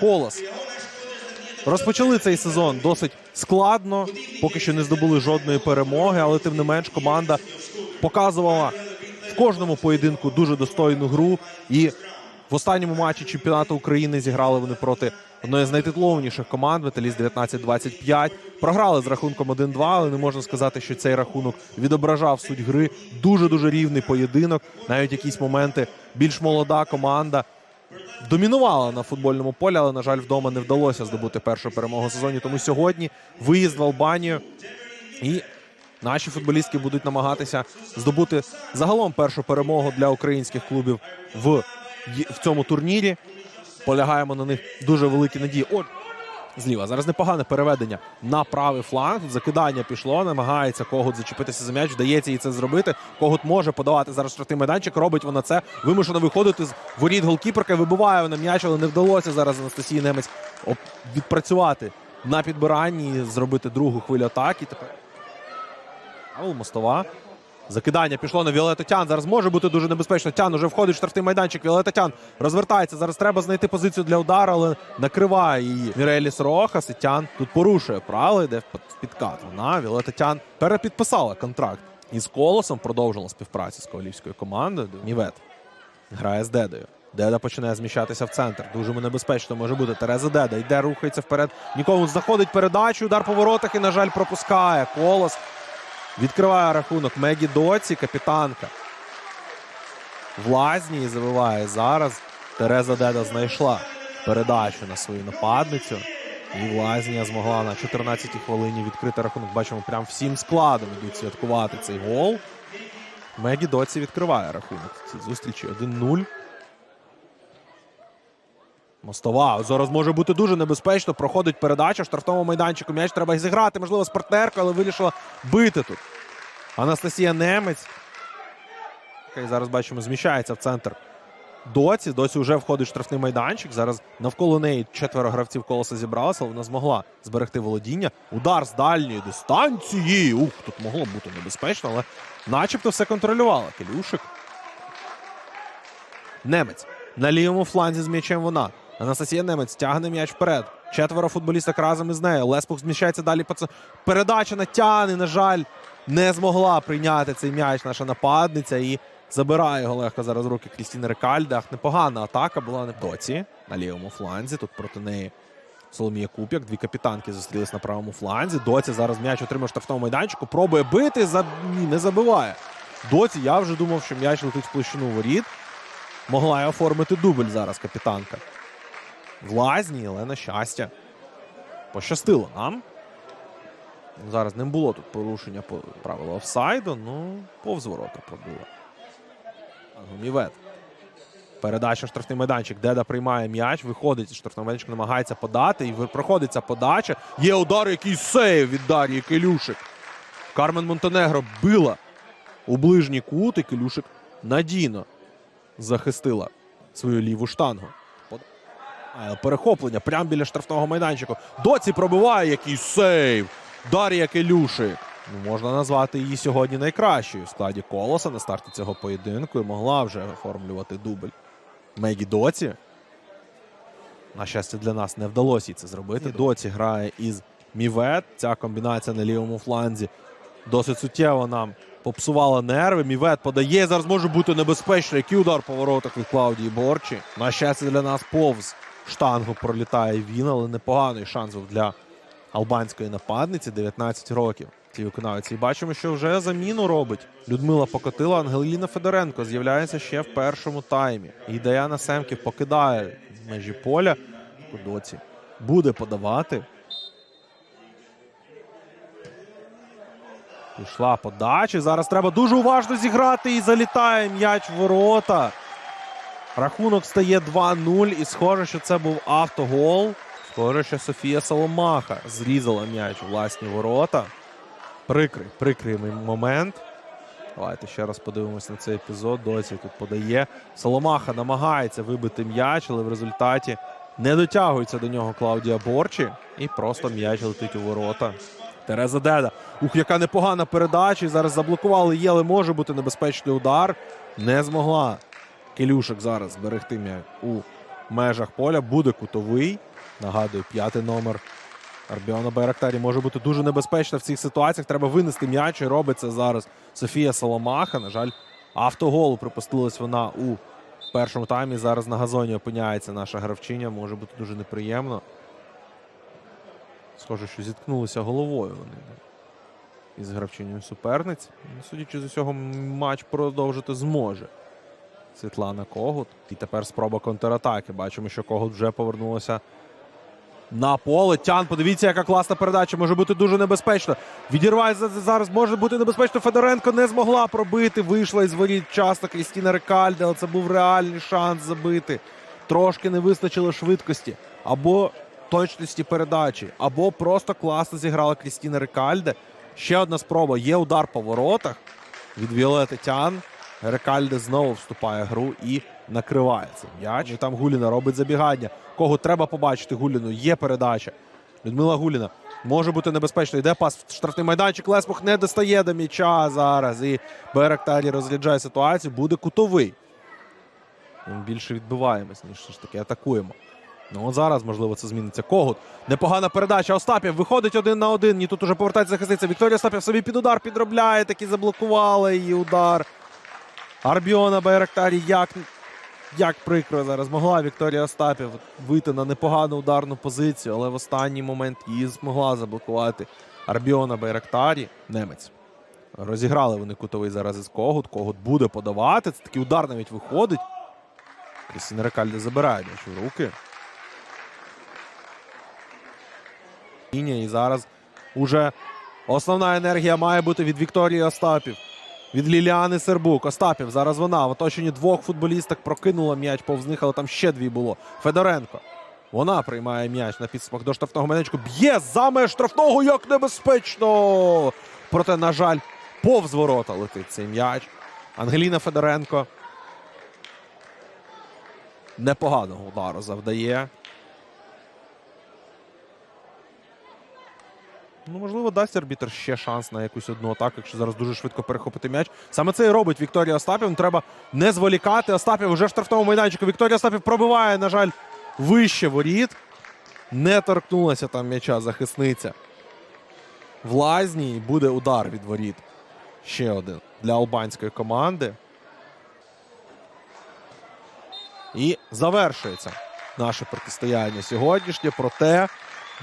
Колос. Розпочали цей сезон досить складно, поки що не здобули жодної перемоги, але тим не менш команда показувала в кожному поєдинку дуже достойну гру. І в останньому матчі чемпіонату України зіграли вони проти одної з найтитулованіших команд Металіст 19-25. Програли з рахунком 1-2, але не можна сказати, що цей рахунок відображав суть гри. Дуже дуже рівний поєдинок. Навіть якісь моменти більш молода команда домінувала на футбольному полі, але, на жаль, вдома не вдалося здобути першу перемогу в сезоні. Тому сьогодні виїзд в Албанію і наші футболістки будуть намагатися здобути загалом першу перемогу для українських клубів в, в цьому турнірі. Полягаємо на них дуже великі надії. От зліва. Зараз непогане переведення на правий фланг. Закидання пішло, намагається когут зачепитися за м'яч. Вдається їй це зробити. Когут може подавати зараз штрафний майданчик. Робить вона це. Вимушено виходити з воріт голкіперки. Вибиває вона м'яч, але не вдалося зараз Анастасії Немець відпрацювати на підбиранні зробити другу хвилю атаки. Тепер Мостова. Закидання пішло на Віолету Тян. Зараз може бути дуже небезпечно. Тян уже входить в штрафний майданчик. Віолета Тян розвертається. Зараз треба знайти позицію для удару, але накриває її Міреліс Рохас. І Тян тут порушує правила, йде в підкат. Вона Віолета Тян перепідписала контракт із колосом. Продовжила співпрацю з ковалівською командою. Нівет грає з Дедою. Деда починає зміщатися в центр. Дуже небезпечно може бути. Тереза Деда йде, рухається вперед. Нікому знаходить передачу. Удар по воротах і, на жаль, пропускає. Колос Відкриває рахунок Мегі Доці, капітанка. В лазні і забиває зараз. Тереза Деда знайшла передачу на свою нападницю. І Влазнія змогла на 14-й хвилині відкрити рахунок. Бачимо, прям всім складом йдуть святкувати цей гол. Мегі Доці відкриває рахунок в цій зустрічі 1-0. Мостова. Зараз може бути дуже небезпечно. Проходить передача штрафному майданчику. М'яч треба зіграти, можливо, з партнеркою, але вирішила бити тут. Анастасія Немець. зараз бачимо, зміщається в центр доці. Доці вже входить в штрафний майданчик. Зараз навколо неї четверо гравців колоса зібралося, вона змогла зберегти володіння. Удар з дальньої дистанції. Ух, тут могло бути небезпечно, але начебто все контролювала. Келюшик. Немець. На лівому фланзі з м'ячем вона. Анастасія Немець тягне м'яч вперед. Четверо футболісток разом із нею. Леспух зміщається далі. по ц- Передача на тяни, на жаль, не змогла прийняти цей м'яч наша нападниця і забирає його легко зараз руки Крістіни Рекальде. Ах, непогана атака була не доці на лівому фланзі. Тут проти неї Соломія Куп'як. Дві капітанки зустрілись на правому фланзі. Доці зараз м'яч отримав в штрафному майданчику. Пробує бити. За... Ні, не забиває. Доці я вже думав, що м'яч летить в площину воріт. Могла й оформити дубль зараз капітанка. В лазні, але на щастя. Пощастило нам. Зараз не було тут порушення по правила офсайду, ну, повз ворота пробила. Гумівет. Передача штрафний майданчик. Деда приймає м'яч, виходить з штрафного майданчика, намагається подати. І ви- проходить ця подача. Є удар, який сейв від Дар'ї Келюшик. Кармен Монтенегро била у ближній кут, і Келюшик надійно захистила свою ліву штангу. Перехоплення прямо біля штрафного майданчику. Доці пробиває який сейв. Дар'я Келюшик. Ну, можна назвати її сьогодні найкращою в складі колоса на старті цього поєдинку і могла вже оформлювати дубль. Мегі Доці. На щастя, для нас не вдалося їй це зробити. Доці грає із Мівет. Ця комбінація на лівому фланзі досить суттєво нам попсувала нерви. Мівет подає. Зараз може бути небезпечно. Який удар по воротах від Клаудії Борчі. На щастя, для нас повз штангу пролітає він, але непоганий шанс був для албанської нападниці 19 років. Цій виконавці. І бачимо, що вже заміну робить. Людмила покотила. Ангеліна Федоренко з'являється ще в першому таймі. І Даяна Семків покидає межі поля. Кудоці буде подавати. Пішла подача. Зараз треба дуже уважно зіграти і залітає м'яч в ворота. Рахунок стає 2-0. І схоже, що це був автогол. Схоже, що Софія Соломаха зрізала м'яч у власні ворота. Прикрий, прикрий момент. Давайте ще раз подивимося на цей епізод. Досі тут подає. Соломаха намагається вибити м'яч, але в результаті не дотягується до нього Клаудія Борчі. І просто м'яч летить у ворота. Тереза Деда. Ух, яка непогана передача. Зараз заблокували але може бути небезпечний удар. Не змогла Келюшик зараз зберегти м'яч у межах поля. Буде кутовий. Нагадую, п'ятий номер Арбіона Байрактарі може бути дуже небезпечна в цих ситуаціях. Треба винести м'яч і робить це зараз Софія Соломаха. На жаль, автоголу припустилась вона у першому таймі. Зараз на газоні опиняється наша гравчиня. Може бути дуже неприємно. Схоже, що зіткнулися головою вони із гравчинею суперниць. Ну, Судячи з усього, матч продовжити зможе. Світлана Когут. І тепер спроба контратаки. Бачимо, що Когут вже повернулася на поле. Тян, подивіться, яка класна передача. Може бути дуже небезпечно. Відірває зараз, може бути небезпечно. Федоренко не змогла пробити. Вийшла із воріт часто Крістіна Рекальде, але це був реальний шанс забити. Трошки не вистачило швидкості або точності передачі, або просто класно зіграла Крістіна Рекальде. Ще одна спроба. Є удар по воротах від Віолети Тян. Рекальде знову вступає в гру і накриває цей м'яч. І там Гуліна робить забігання. Кого треба побачити Гуліну? Є передача. Людмила Гуліна може бути небезпечно. Йде пас в штрафний майданчик. Леспух не достає до м'яча зараз. І Беректарі розгляджає ситуацію. Буде кутовий. Ми більше відбиваємось, ніж все ж таки атакуємо. Ну от зараз, можливо, це зміниться. Когут. Непогана передача. Остапів виходить один на один. Ні, тут уже повертається захисниця. Вікторія Остапів собі під удар підробляє. Таки заблокувала її удар. Арбіона Байрактарі як, як прикро зараз могла Вікторія Остапів вийти на непогану ударну позицію, але в останній момент її змогла заблокувати Арбіона Байрактарі. Немець. Розіграли вони кутовий зараз із Когут. Когут буде подавати. Це такий удар навіть виходить. Крістіна Рекальде забирає м'яч у руки. І зараз уже основна енергія має бути від Вікторії Остапів. Від Ліліани Сербук. Остапів. Зараз вона в оточенні двох футболісток прокинула м'яч повз них, але там ще дві було. Федоренко. Вона приймає м'яч на підступах до штрафного майданчику. Б'є за меж штрафного, як небезпечно. Проте, на жаль, повз ворота летить цей м'яч. Ангеліна Федоренко. Непоганого удару завдає. Ну, можливо, дасть арбітр ще шанс на якусь одну атаку, якщо зараз дуже швидко перехопити м'яч. Саме це і робить Вікторія Остапів. Треба не зволікати. Остапів вже в штрафному майданчику. Вікторія Остапів пробиває, на жаль, вище воріт. Не торкнулася там м'яча захисниця. В лазні буде удар від воріт. Ще один для албанської команди. І завершується наше протистояння сьогоднішнє. Проте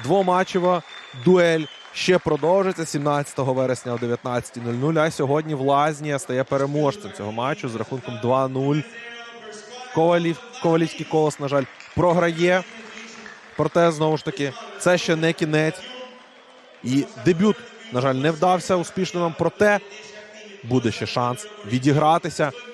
двоматчева дуель ще продовжиться 17 вересня о 19.00. А сьогодні в Лазні стає переможцем цього матчу з рахунком 2-0. Ковалів, Ковалівський колос, на жаль, програє. Проте, знову ж таки, це ще не кінець. І дебют, на жаль, не вдався успішно нам. Проте буде ще шанс відігратися